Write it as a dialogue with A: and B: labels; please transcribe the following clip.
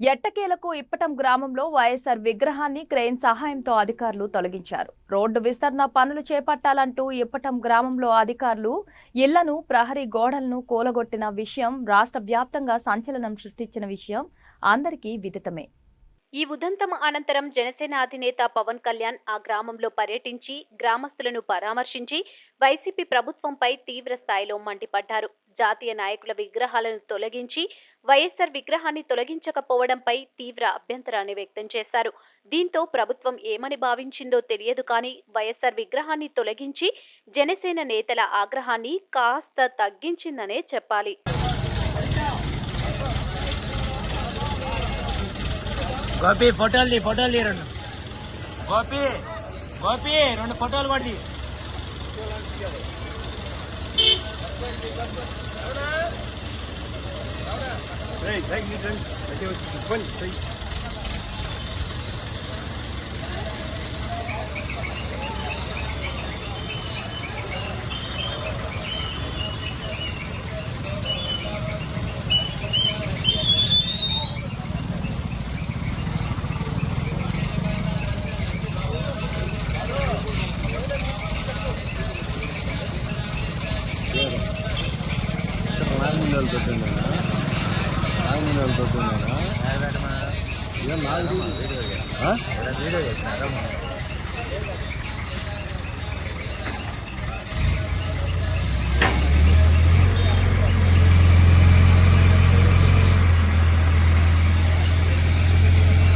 A: ఎట్టకేలకు ఇప్పటం గ్రామంలో వైఎస్ఆర్ విగ్రహాన్ని క్రెయిన్ సహాయంతో అధికారులు తొలగించారు. రోడ్డు విస్తరణ పనులు చేపట్టాలంటూ ఇప్పటం గ్రామంలో అధికారులు ఇళ్ళను ప్రహరీ గోడలను కూలగొట్టిన విషయం రాష్ట్ర వ్యాప్తంగా సంచలనం సృష్టించిన విషయం అందరికీ విదితమే.
B: ఈ ఉదంతం అనంతరం జనసేన అధినేత పవన్ కళ్యాణ్ ఆ గ్రామంలో పర్యటించి గ్రామస్తులను పరామర్శించి వైసీపీ ప్రభుత్వంపై తీవ్ర స్థాయిలో మండిపడ్డారు. జాతీయ నాయకుల విగ్రహాలను తొలగించి వైఎస్ఆర్ విగ్రహాన్ని తొలగించకపోవడంపై తీవ్ర అభ్యంతరాన్ని వ్యక్తం చేశారు. దీంతో ప్రభుత్వం ఏమని భావించిందో తెలియదు కానీ వైఎస్ఆర్ విగ్రహాన్ని తొలగించి జనసేన నేతల ఆగ్రహాన్ని కాస్త తగ్గించిందనే చెప్పాలి.
C: గోపి ఫోటోలు తీ ఫోటోలు తీ రెండు. గోపి గోపి రెండు ఫోటోలు పడి.
D: Hey, take you drink. I give it to the wind, Gracias. పెట్టిందేనా ఏం నాలుగు
C: వీడియో.